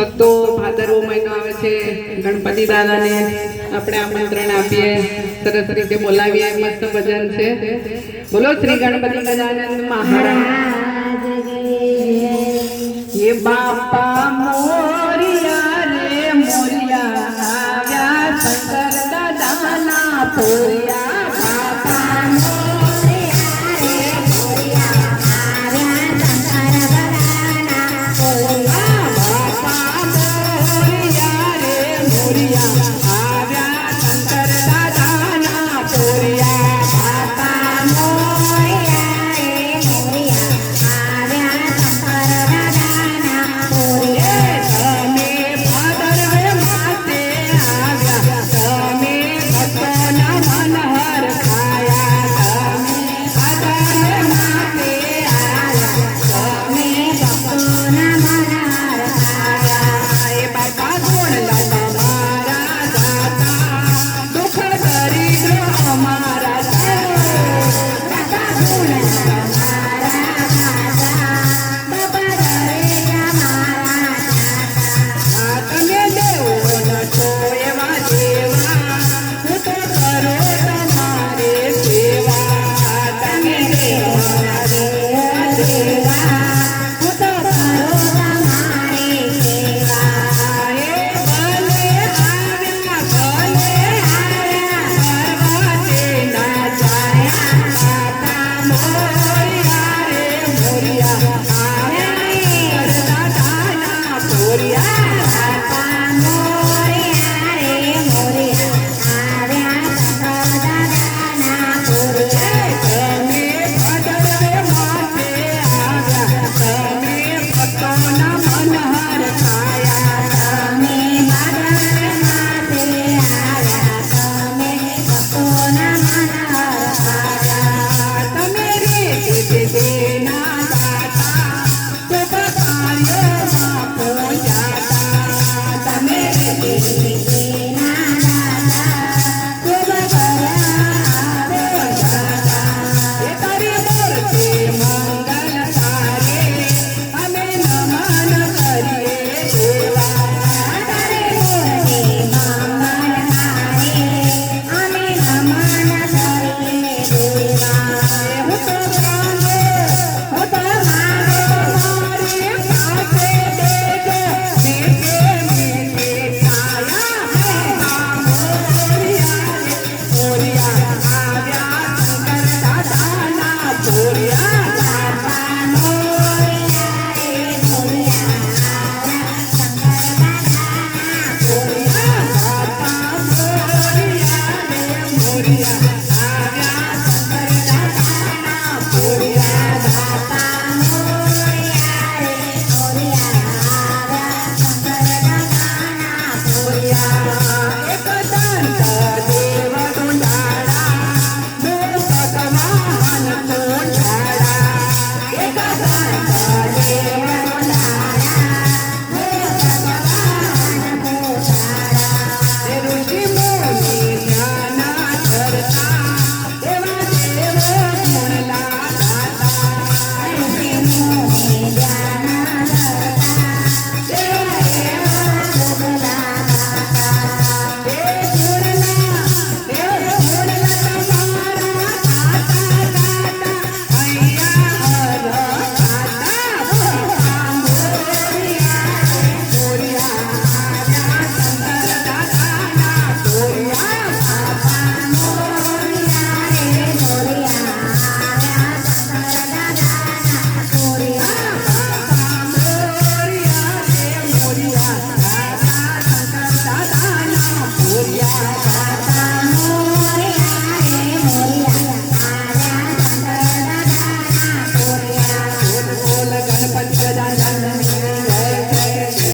ભક્તો ભાદરવો મહિનો આવે છે ગણપતિ દાદાને આપણે આમંત્રણ આપીએ સરસ રીતે બોલાવીએ મસ્ત ભજન છે. બોલો શ્રી ગણપતિ ગજાનંદ મહારાજ. બાપા casa.